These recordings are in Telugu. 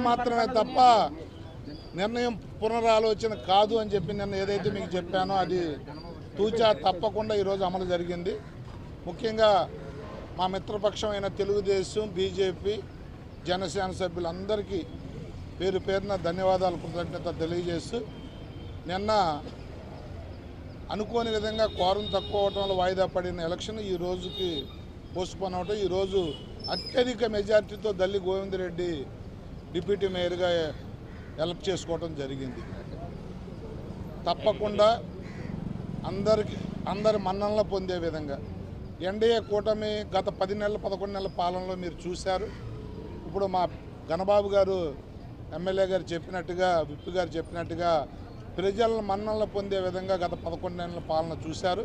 మాత్రమే తప్ప నిర్ణయం పునరాలోచన కాదు అని చెప్పి నిన్న ఏదైతే మీకు చెప్పానో అది తూచా తప్పకుండా ఈరోజు అమలు జరిగింది. ముఖ్యంగా మా మిత్రపక్షమైన తెలుగుదేశం బీజేపీ జనసేన సభ్యులందరికీ పేరు పేరున ధన్యవాదాలు కృతజ్ఞత తెలియజేస్తూ నిన్న అనుకోని విధంగా క్వారం తక్కువ అవటంలో వాయిదా పడిన ఎలక్షన్ ఈ రోజుకి పోస్ట్పోన్ అవటం ఈరోజు అత్యధిక మెజార్టీతో దల్లి గోవిందరెడ్డి డిప్యూటీ మేయర్గా హెల్ప్ చేసుకోవడం జరిగింది. తప్పకుండా అందరికి అందరి మన్ననలు పొందే విధంగా ఎన్డీఏ కూటమి గత పది నెలల పదకొండు నెలల పాలనలో మీరు చూశారు. ఇప్పుడు మా ఘనబాబు గారు ఎమ్మెల్యే గారు చెప్పినట్టుగా విప్పు గారు చెప్పినట్టుగా ప్రజల మన్ననలు పొందే విధంగా గత పదకొండు నెలల పాలన చూశారు.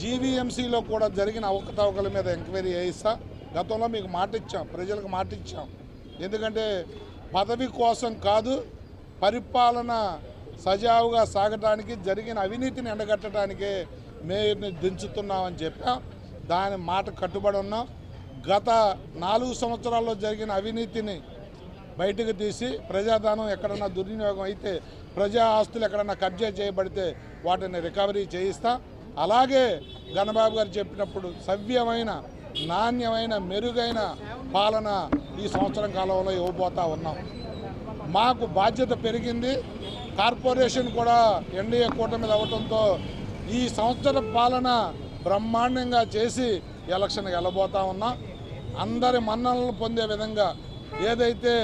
జీవీఎంసీలో కూడా జరిగిన అవకతవకల మీద ఎంక్వైరీ చేయిస్తా. గతంలో మీకు మాట ఇచ్చాం ప్రజలకు మాట ఇచ్చాం ఎందుకంటే పదవి కోసం కాదు పరిపాలన సజావుగా సాగడానికి జరిగిన అవినీతిని ఎండగట్టడానికే మేయర్ని దించుతున్నామని చెప్పాం. దాని మాట కట్టుబడి ఉన్నాం. గత నాలుగు సంవత్సరాల్లో జరిగిన అవినీతిని బయటకు తీసి ప్రజాధనం ఎక్కడన్నా దుర్వినియోగం అయితే ప్రజా ఆస్తులు ఎక్కడన్నా కబ్జా చేయబడితే వాటిని రికవరీ చేయిస్తాం. అలాగే గణబాబు గారు చెప్పినప్పుడు సవ్యమైన నాణ్యమైన మెరుగైన పాలన ఈ సంవత్సరం కాలంలో ఇవ్వబోతా ఉన్నాం. మాకు బాధ్యత పెరిగింది. కార్పొరేషన్ కూడా ఎన్డీఏ కూటమి అవ్వడంతో ఈ సంవత్సర పాలన బ్రహ్మాండంగా చేసి ఎలక్షన్కి వెళ్ళబోతా ఉన్నాం. అందరి మన్ననలు పొందే విధంగా ఏదైతే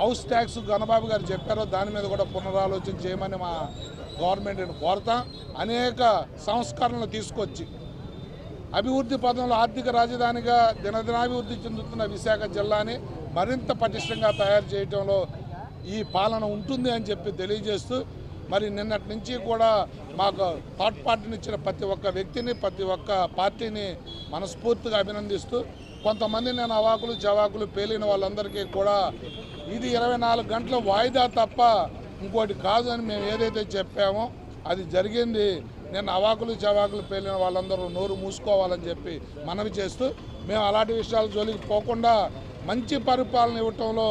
హౌస్ ట్యాక్స్ గణబాబు గారు చెప్పారో దాని మీద కూడా పునరాలోచన చేయమని మా గవర్నమెంట్ని కోరతాం. అనేక సంస్కరణలు తీసుకొచ్చి అభివృద్ధి పదంలో ఆర్థిక రాజధానిగా దినదినాభివృద్ధి చెందుతున్న విశాఖ జిల్లాని మరింత పటిష్టంగా తయారు చేయడంలో ఈ పాలన ఉంటుంది అని చెప్పి తెలియజేస్తూ మరి నిన్నటి నుంచి కూడా మాకు థర్డ్ పార్టీని ఇచ్చిన ప్రతి ఒక్క వ్యక్తిని ప్రతి ఒక్క పార్టీని మనస్ఫూర్తిగా అభినందిస్తూ కొంతమంది నేను అవాకులు చవాకులు పేలిన వాళ్ళందరికీ కూడా ఇది ఇరవై నాలుగు గంటల వాయిదా తప్ప ఇంకోటి కాదు అని మేము ఏదైతే చెప్పామో అది జరిగింది. నేను అవాకులు చవాకులు పేలిన వాళ్ళందరూ నోరు మూసుకోవాలని చెప్పి మనవి చేస్తూ మేము అలాంటి విషయాల జోలికి పోకుండా మంచి పరిపాలన ఇవ్వటంలో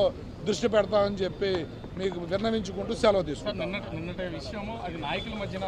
దృష్టి పెడతామని చెప్పి మీకు విన్నవించుకుంటూ సెలవు తీసుకుంటాం. నిన్నటి విషయము అది నాయకుల మధ్యన